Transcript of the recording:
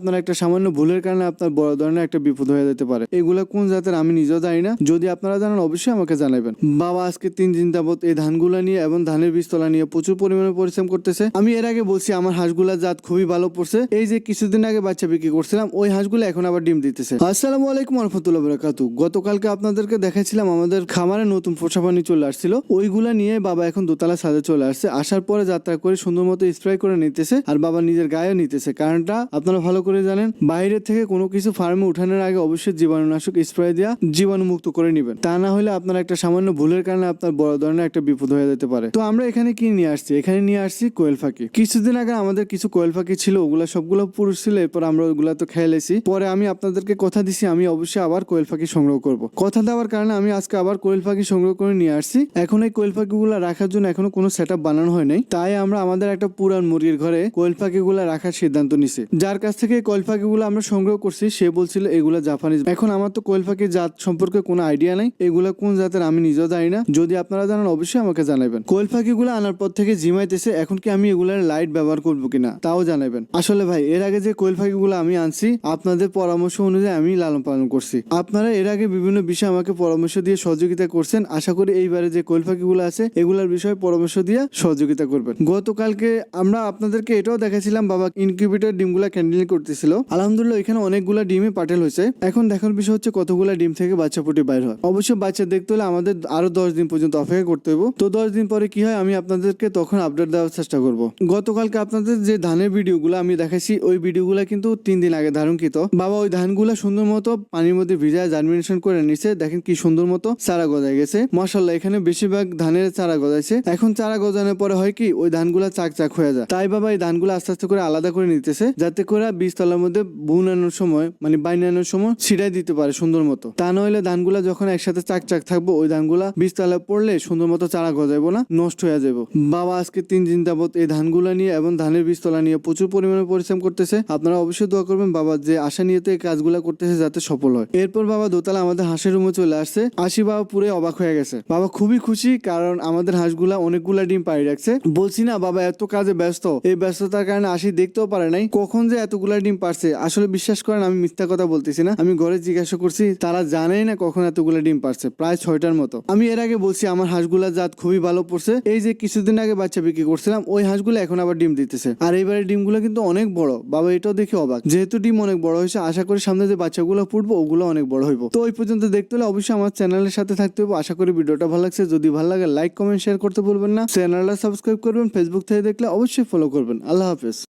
আপনার একটা সামান্য ভুলের কারণে আপনার বড় ধরনের একটা বিপদ হয়ে যেতে পারে। এগুলা কোন জাতের আমি নিজেও জানি না। যদি আপনারা জানেন, অবশ্যই আমাকে জানাবেন। বাবা আজকে তিন দিন যাবত এই ধানগুলা নিয়ে এবং ধানের বীজতলা নিয়ে প্রচুর পরিমাণে পরিশ্রম করতেছে। আমি এর আগে বলছি, আমার হাঁসগুলা জাত খুবই ভালো পড়ছে। এই যে কিছুদিন আগে বাচ্চা বিক্রি করছিলাম, ওই হাঁসগুলো এখন আবার ডিম দিতেছে। আসসালামু আলাইকুম রহমতুল্লাহ বরাকাতু গতকালকে আপনাদেরকে দেখাচ্ছিলাম আমাদের খামারে নতুন পোষা পানি চলে আসছিল। ওইগুলা নিয়ে বাবা এখন দোতলা সাজে চলে আসছে। আসার পরে যাত্রা করে সুন্দর মতো স্প্রে করে নিতেছে আর বাবা নিজের গায়েও নিতেছে। কারণটা আপনারা ভালো করে জানেন, বাইরে থেকে কোনো কিছু ফার্মে উঠানোর আগে অবশ্যই জীবাণুনাশক স্প্রে দেওয়া জীবাণু মুক্ত করে নেবেন। তা না হলে আপনার একটা সামান্য ভুলের কারণে আপনার বড় ধরনের একটা বিপদ হয়ে যেতে পারে। তো আমরা এখানে কি নিয়ে আসছি? এখানে নিয়ে আসছি কোয়েল ফাঁকি। কিছুদিন আগে আমাদের কিছু কোয়েল ফাঁকি ছিল, ওগুলা সবগুলো পুরুষ ছিল, এরপর আমরা ওগুলা তো খেয়ে লেছি। পরে আমি আপনাদেরকে কথা দিছি, আমি অবশ্যই আবার কোয়েল পাখি সংগ্রহ করব। কথা দেওয়ার কারণে আমি আজকে আবার কোয়েল পাখি সংগ্রহ করে নিয়ে আসছি। এখন এই কোয়েল পাখিগুলো রাখার জন্য এখনও কোনো সেট বানানো হয় নাই। তাই আমরা আমাদের একটা পুরান মুরগির ঘরে কোয়েল পাখিগুলো রাখার সিদ্ধান্ত নিছি। যার কাছ থেকে কোয়েল পাখিগুলো আমরা সংগ্রহ করছি। সে বলছিল, এগুলা জাপানিজ এখন আমার তো কোয়েল পাখির জাত সম্পর্কে কোনো আইডিয়া নাই। এগুলা কোন জাতের আমি নিজেও জানি না। যদি আপনারা জানেন, অবশ্যই আমাকে জানাবেন। কোয়েল পাখিগুলো আনার পর থেকে জিমাইতেছে, এখন কি আমি এগুলার লাইট ব্যবহার করব কিনা, তাও জানাবেন। আসলে ভাই, এর আগে যে কোয়েল পাখিগুলো আমি আনছি, আপনাদের পরামর্শ অনুযায়ী আমি লালন পালন করছি। আপনারা এর আগে বিভিন্ন বিষয়ে আমাকে পরামর্শ দিয়ে সহযোগিতা করছেন। আশা করি এইবারে যে কোয়েল পাখিগুলো আছে, এগুলোর বিষয়ে পরামর্শ দিয়ে সহযোগিতা করবেন। গতকালকে আমরা আপনাদেরকে এটাও দেখাছিলাম, বাবা, ইনকিউবেটর ডিমগুলা ক্যান্ডেল করতেছিল। আলহামদুলিল্লাহ, এখানে অনেকগুলো ডিমে পাটেল হয়েছে। এখন দেখার বিষয় হচ্ছে কতগুলো ডিম থেকে বাচ্চা ফুটে বাইর হয়। অবশ্য বাচ্চা দেখতে হলে আমাদের আরও দশ দিন পর্যন্ত অপেক্ষা করতে হবে তো দশ দিন পরে কি হয়, আমি আপনাদেরকে তখন আপডেট দেওয়ার চেষ্টা করব। গতকালকে আপনাদের যে ধানের ভিডিওগুলো আমি দেখাইছি, ওই ভিডিওগুলো কিন্তু তিন দিন আগে ধারণকৃত। বাবা ওই ধানগুলো সুন্দর মতো পানির মধ্যে ভিজায় জার্মিনেশন করে নিছে। দেখেন কি সুন্দর মতো চারা গজায় গেছে। মাসাল্লাহ এখানে বেশিরভাগ ধানের চারা গজাইছে। এখন চারা গজানোর পরে হয় কি, ওই ধানগুলা চাক চাক হয়ে যায়। তাই বাবা এই ধানগুলো আস্তে আস্তে করে আলাদা করে নিতেছে, যাতে করে বীজতলার মধ্যে বুনানোর সময় মানে বাইনানোর সময় ছিটাই দিতে পারে সুন্দর মতো। তা নইলে ধানগুলা যখন একসাথে চাক চাক থাকব, ওই ধানগুলা বীজতলায় পড়লে সুন্দর মতো চারা গজাইবো না, নষ্ট হয়ে যাব বাবা আজকে তিন দিন যাবত এই ধানগুলা নিয়ে এবং ধানের বীজতলা নিয়ে প্রচুর পরিমাণে পরিশ্রম করতেছে। আপনারা অবশ্যই দোয়া করবেন বাবা যে আশা নিয়ে তো এই কাজগুলা করতেছে যাতে সফল হয়। এরপর বাবা দোতলা আমাদের হাঁসের রুমে চলে আসছে। আসি বাবা পুরে অবাক হয়ে গেছে। বাবা খুবই খুশি কারণ আমাদের হাঁসগুলা অনেকগুলা ডিম পাড়ি রাখছে। বলছি না, বাবা এত কাজে ব্যস্ত। এই ব্যস্ততার কারণে আসি দেখতেও পারে নাই। কখন যে এতগুলা ডিম পারছে। আসলে বিশ্বাস করেন, আমি মিথ্যা কথা বলতেছি না। আমি ঘরে জিজ্ঞাসা করছি, তারা জানেই না কখন এতগুলা ডিম পারছে, প্রায় ছয়টার মতো। আমি এর আগে বলছি, আমার হাঁসগুলা জাত খুবই ভালো পড়ছে। এই যে কিছুদিন আগে বাচ্চা বিক্রি করছিলাম, ওই হাঁসগুলো এখন আবার ডিম দিতেছে। আর এইবারে ডিমগুলো কিন্তু অনেক বড়। বাবা, এটাও দেখে অবাক। যেহেতু ডিম অনেক বড় হয়েছে, আশা করি সামনে যে বাচ্চাগুলো ফুটবো ওগুলো অনেক বড় হইব। তো ওই পর্যন্ত দেখতে হলে অবশ্যই আমার চ্যানেলের সাথে থাকতে হবে আশা করি ভিডিওটা ভালো লাগছে। যদি ভালো লাগে, লাইক, কমেন্ট, শেয়ার করতে ভুলবেন না। চ্যানেলটা সাবস্ক্রাইব করবেন, ফেসবুক থেকে দেখলে অবশ্যই ফলো করবেন। আল্লাহ হাফেজ।